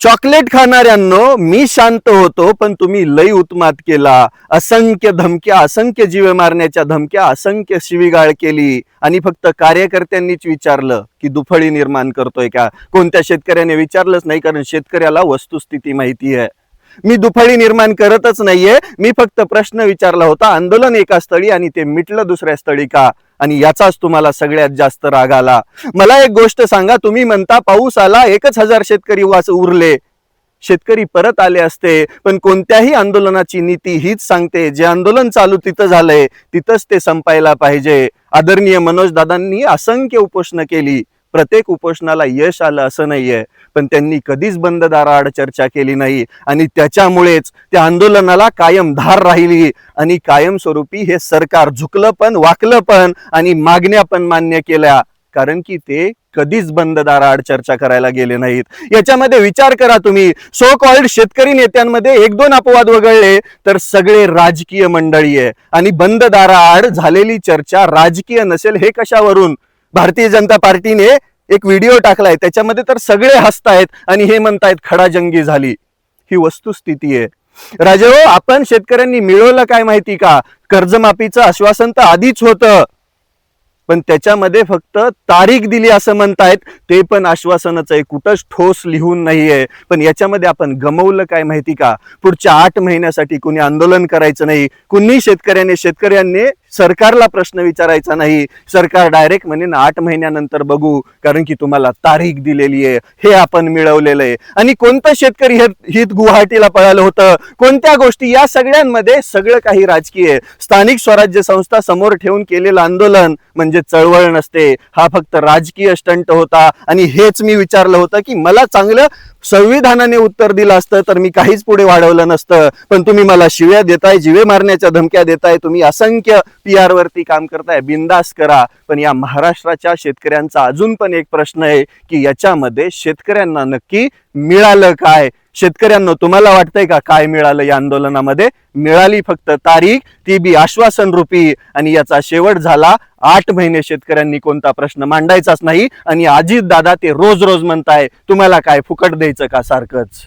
Chocolate खाणाऱ्यांनो मी शांत होतो पण तुम्ही लई उत्मात केला. असंख्य धमक्या असंख्य जीवे मारण्याच्या धमक्या असंख्य शिवीगाळ केली. आणि फक्त कार्यकर्त्यांनीच विचारलं की दुफळी निर्माण करतोय का? कोणत्या शेतकऱ्याने विचारलंच नाही कारण शेतकऱ्याला वस्तुस्थिती माहिती आहे. मी दुफळी निर्माण करतच नाहीये. मी फक्त प्रश्न विचारला होता आंदोलन एका स्थळी आणि ते मिटलं दुसऱ्या स्थळी का? आणि याचाच तुम्हाला सगळ्यात जास्त राग आला. मला एक गोष्ट सांगा तुम्ही म्हणता पाऊस आला एकच हजार शेतकरी वाच उरले. शेतकरी परत आले असते पण कोणत्याही आंदोलनाची नीती हीच सांगते जे आंदोलन चालू तिथं झालंय तिथंच ते संपायला पाहिजे. आदरणीय मनोज दादांनी असंख्य उपोषणं केली. प्रत्येक उपोषणाला यश आलं असं नाहीये. पण त्यांनी कधीच बंद दाराआड चर्चा केली नाही. आणि त्याच्यामुळेच त्या आंदोलनाला कायम धार राहिली. आणि कायमस्वरूपी हे सरकार झुकलं पण वाकलं पण आणि मागण्या पण मान्य केल्या. कारण की ते कधीच बंद दाराआड चर्चा करायला गेले नाहीत. याच्यामध्ये विचार करा तुम्ही. सो कॉल्ड शेतकरी नेत्यांमध्ये एक दोन अपवाद वगळले तर सगळे राजकीय मंडळी आहे. आणि बंद दाराआड झालेली चर्चा राजकीय नसेल हे कशावरून? भारतीय जनता पार्टीने एक व्हिडिओ टाकलाय. त्याच्यामध्ये तर सगळे हसतायत आणि हे म्हणतायत खडाजंगी झाली. ही वस्तुस्थिती आहे. राजे आपण शेतकऱ्यांनी मिळवलं काय माहिती का? कर्जमाफीचं आश्वासन तर आधीच होतं. पण त्याच्यामध्ये फक्त तारीख दिली असं म्हणतायत ते पण आश्वासनच आहे. कुठंच ठोस लिहून नाहीये. पण याच्यामध्ये आपण गमवलं काय माहिती का? पुढच्या आठ महिन्यासाठी कुणी आंदोलन करायचं नाही. कुणी शेतकऱ्याने शेतकऱ्यांनी सरकारला प्रश्न विचारायचा नाही. सरकार डायरेक्ट म्हणे ना आठ महिन्यानंतर बघू कारण की तुम्हाला तारीख दिलेली आहे. हे आपण मिळवलेलं आहे. आणि कोणतं शेतकरी हे हित गुवाहाटीला पळालं होतं? कोणत्या गोष्टी? या सगळ्यांमध्ये सगळं काही राजकीय स्थानिक स्वराज्य संस्था समोर ठेवून केलेलं आंदोलन म्हणजे चळवळ नसते. हा फक्त राजकीय स्टंट होता. आणि हेच मी विचारलं होतं की मला चांगलं संविधानाने उत्तर दिलं असतं तर मी काहीच पुढे वाढवलं नसतं. पण तुम्ही मला शिव्या देताय जिवे मारण्याच्या धमक्या देताय तुम्ही असंख्य पी आर वरती काम करताय बिंदास करा. पण या महाराष्ट्राच्या शेतकऱ्यांचा अजून पण एक प्रश्न आहे की याच्यामध्ये शेतकऱ्यांना नक्की मिळालं काय? शेतकऱ्यांना तुम्हाला वाटतंय का काय मिळालं या आंदोलनामध्ये? मिळाली फक्त तारीख ती बी आश्वासन रूपी. आणि याचा शेवट झाला आठ महिने शेतकऱ्यांनी कोणता प्रश्न मांडायचाच नाही. आणि अजित दादा ते रोज रोज म्हणताय तुम्हाला काय फुकट द्यायचं का सारखंच?